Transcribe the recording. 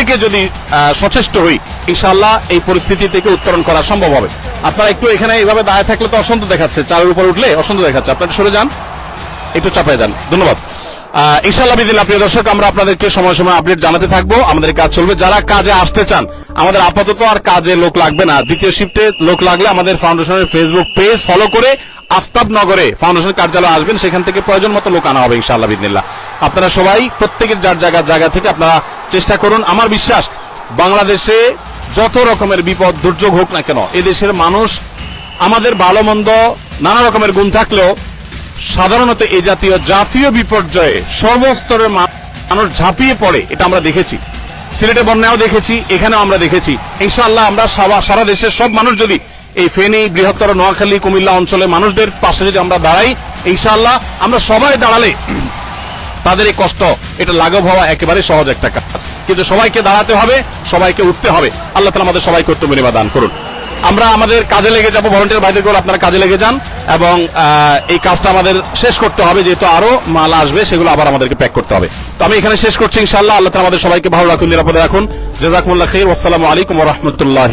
প্রত্যেকে যদি সচেষ্ট হই ইনশাআল্লাহ এই পরিস্থিতি থেকে উত্তরণ করা সম্ভব হবে। আপনারা একটু এখানে এইভাবে দাঁড়ায় থাকলে তো অসন্ত দেখাচ্ছে চারের উপর উঠলে অসন্ত দেখাচ্ছে। আপনারা সরে যান একটু চাপায় যান। ধন্যবাদ। আহ, ইনশাআল্লাহ বিদিল্লাহ প্রিয় দর্শক আমরা আপনাদেরকে সময় সময় আপডেট জানাতে থাকব। আমাদের কাজ চলবে। যারা কাজে আসতে চান আমাদের আপাতত আর কাজে লোক লাগবে না। দ্বিতীয় শিফটে লোক লাগলে আমাদের ফাউন্ডেশনের ফেসবুক পেজ ফলো করে আফতাব নগরে ফাউন্ডেশন কার্যালয় আসবেন, সেখান থেকে প্রয়োজন মতো লোক আনা হবে ইনশাআল্লাহ বিদিল্লাহ আপনারা সবাই প্রত্যেকের যার জায়গা জায়গা থেকে আপনারা চেষ্টা করুন। আমার বিশ্বাস, বাংলাদেশে যত রকমের বিপদ, দুর্যোগ হোক না কেন, এদেশের মানুষ আমাদের ভালো মন্দ নানা রকমের গুণ থাকলেও সাধারণত এ জাতীয় জাতীয় বিপর্যয়ে সর্বস্তরের মানুষ ঝাঁপিয়ে পড়ে, এটা আমরা দেখেছি। সিলেটে বন্যাও দেখেছি, এখানেও আমরা দেখেছি। ইনশাআল্লাহ আমরা সারা দেশের সব মানুষ যদি এই ফেনী, বৃহত্তর নোয়াখালী, কুমিল্লা অঞ্চলে মানুষদের পাশে যদি আমরা দাঁড়াই, ইনশাআল্লাহ আমরা সবাই দাঁড়ালে তাদের এই কষ্ট, এটা লাঘব হওয়া একেবারে সহজ একটা কাজ। কিন্তু সবাইকে দাঁড়াতে হবে, সবাইকে উঠতে হবে। আল্লাহ তালা আমাদের সবাইকে উত্তম বিনিময় দান করুন। আমরা আমাদের কাজে লেগে যাব, ভলেন্টিয়ার ভাইদের করে আপনারা কাজে লেগে যান এবং এই কাজটা আমাদের শেষ করতে হবে, যেহেতু আরও মাল আসবে, সেগুলো আবার আমাদেরকে প্যাক করতে হবে। তো আমি এখানে শেষ করছি ইনশাল্লাহ আল্লাহ তালা আমাদের সবাইকে ভালো রাখুন, নিরাপদে রাখুন। জাজাকুমুল্লাহ খের আসসালামু আলাইকুম রহমতুল্লাহ